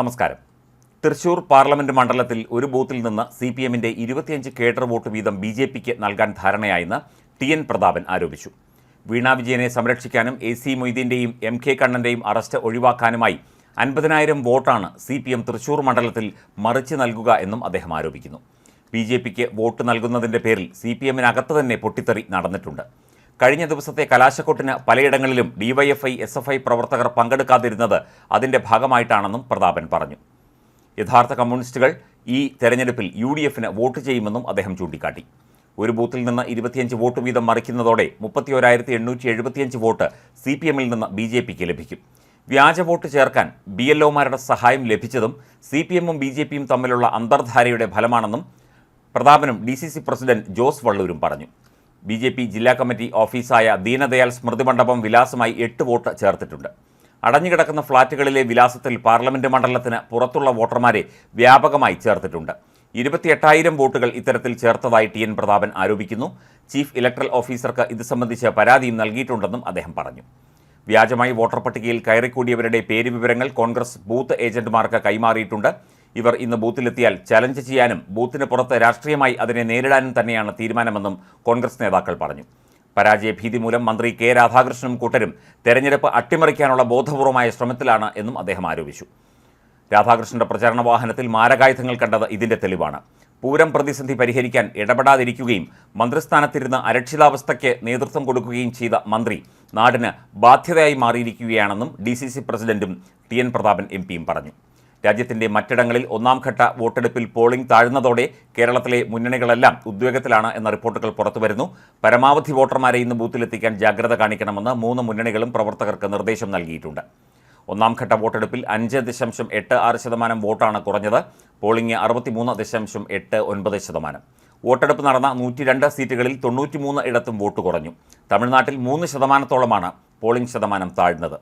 നമസ്കാരം. തൃശൂർ പാർലമെന്റ് മണ്ഡലത്തിൽ ഒരു ബൂത്തിൽ നിന്ന് സി പി എമ്മിന്റെ ഇരുപത്തിയഞ്ച് കേഡർ വോട്ട് വീതം ബി ജെ പിക്ക് നൽകാൻ ധാരണയായെന്ന് ടി എൻ പ്രതാപൻ ആരോപിച്ചു. വീണ വിജയനെ സംരക്ഷിക്കാനും എ സി മൊയ്തീന്റെയും എം കെ കണ്ണന്റെയും അറസ്റ്റ് ഒഴിവാക്കാനുമായി അൻപതിനായിരം വോട്ടാണ് സി പി എം തൃശൂർ മണ്ഡലത്തിൽ മറിച്ച് നൽകുക എന്നും അദ്ദേഹം ആരോപിക്കുന്നു. ബി ജെ പിക്ക് വോട്ട് നൽകുന്നതിന്റെ പേരിൽ സി പി എമ്മിനകത്ത് തന്നെ പൊട്ടിത്തെറി നടന്നിട്ടുണ്ട്. കഴിഞ്ഞ ദിവസത്തെ കലാശക്കൊട്ടിന് പലയിടങ്ങളിലും ഡിവൈഎഫ്ഐ എസ് എഫ് ഐ പ്രവർത്തകർ പങ്കെടുക്കാതിരുന്നത് അതിന്റെ ഭാഗമായിട്ടാണെന്നും പ്രതാപൻ പറഞ്ഞു. യഥാർത്ഥ കമ്മ്യൂണിസ്റ്റുകൾ ഈ തെരഞ്ഞെടുപ്പിൽ യു ഡി എഫിന് വോട്ട് ചെയ്യുമെന്നും അദ്ദേഹം ചൂണ്ടിക്കാട്ടി. ഒരു ബൂത്തിൽ നിന്ന് ഇരുപത്തിയഞ്ച് വോട്ട് വീതം മറിക്കുന്നതോടെ മുപ്പത്തിയോരായിരത്തി എണ്ണൂറ്റി എഴുപത്തിയഞ്ച് വോട്ട് സി പി എമ്മിൽ നിന്ന് ബി ജെ പിക്ക് ലഭിക്കും. വ്യാജ വോട്ട് ചേർക്കാൻ ബി എൽ ഒമാരുടെ സഹായം ലഭിച്ചതും സി പി എമ്മും ബി ജെ പിയും തമ്മിലുള്ള അന്തർധാരയുടെ ഫലമാണെന്നും പ്രതാപനും D C C president Jose വള്ളൂരും പറഞ്ഞു. ബി ജെ പി ജില്ലാ കമ്മിറ്റി ഓഫീസായ ദീനദയാൽ സ്മൃതി മണ്ഡപം വിലാസമായി എട്ട് വോട്ട് ചേർത്തിട്ടുണ്ട്. അടഞ്ഞുകിടക്കുന്ന ഫ്ളാറ്റുകളിലെ വിലാസത്തിൽ പാർലമെന്റ് മണ്ഡലത്തിന് പുറത്തുള്ള വോട്ടർമാരെ വ്യാപകമായി ചേർത്തിട്ടുണ്ട്. ഇരുപത്തിയെട്ടായിരം വോട്ടുകൾ ഇത്തരത്തിൽ ചേർത്തതായി ടി എൻ പ്രതാപൻ ആരോപിക്കുന്നു. ചീഫ് ഇലക്ട്രൽ ഓഫീസർക്ക് ഇത് സംബന്ധിച്ച് പരാതിയും നൽകിയിട്ടുണ്ടെന്നും അദ്ദേഹം പറഞ്ഞു. വ്യാജമായി വോട്ടർ പട്ടികയിൽ കയറിക്കൂടിയവരുടെ പേര് വിവരങ്ങൾ കോൺഗ്രസ് ബൂത്ത് ഏജന്റുമാർക്ക് കൈമാറിയിട്ടുണ്ട്. ഇവർ ഇന്ന് ബൂത്തിലെത്തിയാൽ ചലഞ്ച് ചെയ്യാനും ബൂത്തിന് പുറത്ത് രാഷ്ട്രീയമായി അതിനെ നേരിടാനും തന്നെയാണ് തീരുമാനമെന്നും കോൺഗ്രസ് നേതാക്കൾ പറഞ്ഞു. പരാജയ ഭീതി മൂലം മന്ത്രി കെ രാധാകൃഷ്ണനും കൂട്ടരും തെരഞ്ഞെടുപ്പ് അട്ടിമറിക്കാനുള്ള ബോധപൂർവമായ ശ്രമത്തിലാണ് എന്നും അദ്ദേഹം ആരോപിച്ചു. രാധാകൃഷ്ണന്റെ പ്രചാരണ വാഹനത്തിൽ മാരകായുധങ്ങൾ കണ്ടത് ഇതിന്റെ തെളിവാണ്. പൂരം പ്രതിസന്ധി പരിഹരിക്കാൻ ഇടപെടാതിരിക്കുകയും മന്ത്രിസ്ഥാനത്തിരുന്ന് അരക്ഷിതാവസ്ഥയ്ക്ക് നേതൃത്വം കൊടുക്കുകയും ചെയ്ത മന്ത്രി നാടിന് ബാധ്യതയായി മാറിയിരിക്കുകയാണെന്നും ഡി പ്രസിഡന്റും ടി എൻ പ്രതാപൻ എം പറഞ്ഞു. രാജ്യത്തിന്റെ മറ്റിടങ്ങളിൽ ഒന്നാംഘട്ട വോട്ടെടുപ്പിൽ പോളിംഗ് താഴ്ന്നതോടെ കേരളത്തിലെ മുന്നണികളെല്ലാം ഉദ്വേഗത്തിലാണ് എന്ന റിപ്പോർട്ടുകൾ പുറത്തുവരുന്നു. പരമാവധി വോട്ടർമാരെ ഇന്ന് ബൂത്തിലെത്തിക്കാൻ ജാഗ്രത കാണിക്കണമെന്ന് മൂന്ന് മുന്നണികളും പ്രവർത്തകർക്ക് നിർദ്ദേശം നൽകിയിട്ടുണ്ട്. ഒന്നാംഘട്ട വോട്ടെടുപ്പിൽ അഞ്ച് ദശാംശം എട്ട് ആറ് ശതമാനം വോട്ടാണ് കുറഞ്ഞത്. പോളിംഗ് അറുപത്തിമൂന്ന് ദശാംശം എട്ട് ഒൻപത് ശതമാനം. വോട്ടെടുപ്പ് നടന്ന നൂറ്റി രണ്ട് സീറ്റുകളിൽ തൊണ്ണൂറ്റിമൂന്ന് ഇടത്തും വോട്ട് കുറഞ്ഞു. തമിഴ്നാട്ടിൽ മൂന്ന് ശതമാനത്തോളമാണ് പോളിംഗ് ശതമാനം താഴ്ന്നത്.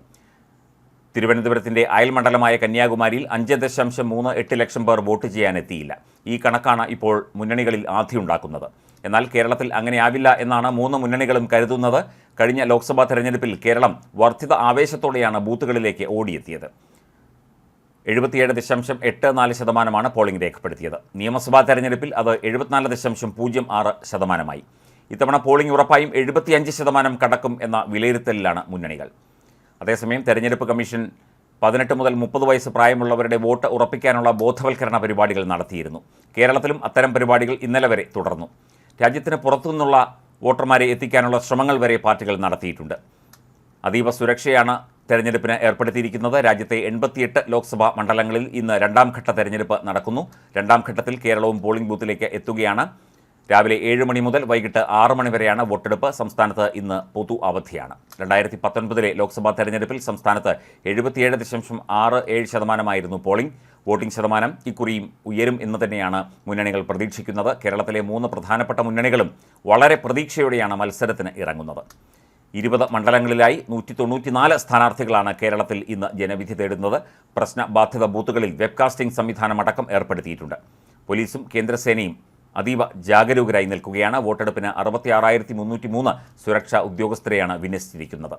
തിരുവനന്തപുരത്തിന്റെ അയൽമണ്ഡലമായ കന്യാകുമാരിയിൽ അഞ്ച് ദശാംശം മൂന്ന് എട്ട് ലക്ഷം പേർ വോട്ട് ചെയ്യാനെത്തിയില്ല. ഈ കണക്കാണ് ഇപ്പോൾ മുന്നണികളിൽ ആധിയുണ്ടാക്കുന്നത് എന്നാൽ കേരളത്തിൽ അങ്ങനെയാവില്ല എന്നാണ് മൂന്ന് മുന്നണികളും കരുതുന്നത്. കഴിഞ്ഞ ലോക്സഭാ തെരഞ്ഞെടുപ്പിൽ കേരളം വർദ്ധിത ആവേശത്തോടെയാണ് ബൂത്തുകളിലേക്ക് ഓടിയെത്തിയത്. എഴുപത്തിയേഴ് ദശാംശം എട്ട് നാല് ശതമാനമാണ് പോളിംഗ് രേഖപ്പെടുത്തിയത്. നിയമസഭാ തെരഞ്ഞെടുപ്പിൽ അത് എഴുപത്തിനാല് ദശാംശം പൂജ്യം ആറ് ശതമാനമായി. ഇത്തവണ പോളിംഗ് ഉറപ്പായും എഴുപത്തിയഞ്ച് ശതമാനം കടക്കും എന്ന വിലയിരുത്തലിലാണ് മുന്നണികൾ. അതേസമയം തെരഞ്ഞെടുപ്പ് കമ്മീഷൻ പതിനെട്ട് മുതൽ മുപ്പത് വയസ്സ് പ്രായമുള്ളവരുടെ വോട്ട് ഉറപ്പിക്കാനുള്ള ബോധവൽക്കരണ പരിപാടികൾ നടത്തിയിരുന്നു. കേരളത്തിലും അത്തരം പരിപാടികൾ ഇന്നലെ വരെ തുടർന്നു. രാജ്യത്തിന് പുറത്തുനിന്നുള്ള വോട്ടർമാരെ എത്തിക്കാനുള്ള ശ്രമങ്ങൾ വരെ പാർട്ടികൾ നടത്തിയിട്ടുണ്ട്. അതീവ സുരക്ഷയാണ് തെരഞ്ഞെടുപ്പിന് ഏർപ്പെടുത്തിയിരിക്കുന്നത്. രാജ്യത്തെ എൺപത്തിയെട്ട് ലോക്സഭാ മണ്ഡലങ്ങളിൽ ഇന്ന് രണ്ടാം ഘട്ട തെരഞ്ഞെടുപ്പ് നടക്കുന്നു. രണ്ടാം ഘട്ടത്തിൽ കേരളവും പോളിംഗ് ബൂത്തിലേക്ക് എത്തുകയാണ്. രാവിലെ ഏഴ് മണി മുതൽ വൈകിട്ട് ആറ് മണി വരെയാണ് വോട്ടെടുപ്പ്. സംസ്ഥാനത്ത് ഇന്ന് പൊതു അവധിയാണ്. രണ്ടായിരത്തി പത്തൊൻപതിലെ ലോക്സഭാ തെരഞ്ഞെടുപ്പിൽ സംസ്ഥാനത്ത് എഴുപത്തിയേഴ് ദശാംശം ആറ് ഏഴ് ശതമാനമായിരുന്നു പോളിംഗ്. വോട്ടിംഗ് ശതമാനം ഇക്കുറിയും ഉയരും എന്ന് തന്നെയാണ് മുന്നണികൾ പ്രതീക്ഷിക്കുന്നത്. കേരളത്തിലെ മൂന്ന് പ്രധാനപ്പെട്ട മുന്നണികളും വളരെ പ്രതീക്ഷയോടെയാണ് മത്സരത്തിന് ഇറങ്ങുന്നത്. ഇരുപത് മണ്ഡലങ്ങളിലായി നൂറ്റി തൊണ്ണൂറ്റിനാല് സ്ഥാനാർത്ഥികളാണ് കേരളത്തിൽ ഇന്ന് ജനവിധി തേടുന്നത്. പ്രശ്നബാധിത ബൂത്തുകളിൽ വെബ്കാസ്റ്റിംഗ് സംവിധാനമടക്കം ഏർപ്പെടുത്തിയിട്ടുണ്ട്. പോലീസും കേന്ദ്രസേനയും അതീവ ജാഗരൂകരായി നിൽക്കുകയാണ്. വോട്ടെടുപ്പിന് അറുപത്തി ആറായിരത്തി മുന്നൂറ്റി മൂന്ന് സുരക്ഷാ ഉദ്യോഗസ്ഥരെയാണ് വിന്യസിച്ചിരിക്കുന്നത്.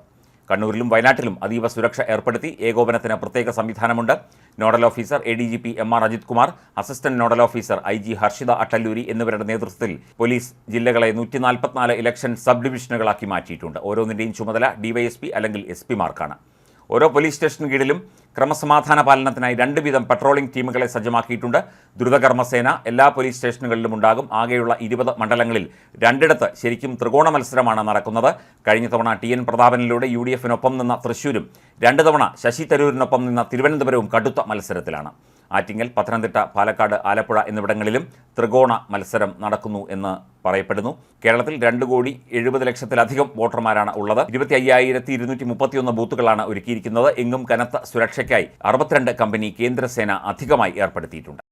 കണ്ണൂരിലും വയനാട്ടിലും അതീവ സുരക്ഷ ഏർപ്പെടുത്തി. ഏകോപനത്തിന് പ്രത്യേക സംവിധാനമുണ്ട്. Nodal officer A D G P M R Ajith Kumar assistant nodal officer I G Harshita Attaluri എന്നിവരുടെ നേതൃത്വത്തിൽ പോലീസ് ജില്ലകളെ നൂറ്റി നാൽപ്പത്തിനാല് ഇലക്ഷൻ സബ് ഡിവിഷനുകളാക്കി മാറ്റിയിട്ടുണ്ട്. ഓരോന്നിന്റെയും ചുമതല ഡിവൈഎസ്പി അല്ലെങ്കിൽ എസ് പിമാർക്കാണ് ഓരോ പോലീസ് സ്റ്റേഷന് കീഴിലും ക്രമസമാധാന പാലനത്തിനായി രണ്ട് വീതം പട്രോളിംഗ് ടീമുകളെ സജ്ജമാക്കിയിട്ടുണ്ട്. ദ്രുതകർമ്മസേന എല്ലാ പോലീസ് സ്റ്റേഷനുകളിലും ഉണ്ടാകും. ആകെയുള്ള ഇരുപത് മണ്ഡലങ്ങളിൽ രണ്ടിടത്ത് ശരിക്കും ത്രികോണ മത്സരമാണ് നടക്കുന്നത്. കഴിഞ്ഞ തവണ ടി എൻ പ്രതാപനിലൂടെ യു ഡി എഫിനൊപ്പം നിന്ന തൃശൂരും രണ്ട് തവണ ശശി തരൂരിനൊപ്പം നിന്ന തിരുവനന്തപുരവും കടുത്ത മത്സരത്തിലാണ്. ആറ്റിങ്ങൽ പത്തനംതിട്ട പാലക്കാട് ആലപ്പുഴ എന്നിവിടങ്ങളിലും ത്രികോണ മത്സരം നടക്കുന്നു എന്ന് പറയപ്പെടുന്നു. കേരളത്തിൽ രണ്ട് കോടി എഴുപത് ലക്ഷത്തിലധികം വോട്ടർമാരാണ് ഉള്ളത്. ഇരുപത്തി അയ്യായിരത്തി ഇരുന്നൂറ്റി മുപ്പത്തിയൊന്ന് ബൂത്തുകളാണ് ഒരുക്കിയിരിക്കുന്നത്. എങ്ങും കനത്ത സുരക്ഷയ്ക്കായി അറുപത്തിരണ്ട് കമ്പനി കേന്ദ്രസേന അധികമായി ഏർപ്പെടുത്തിയിട്ടുണ്ട്.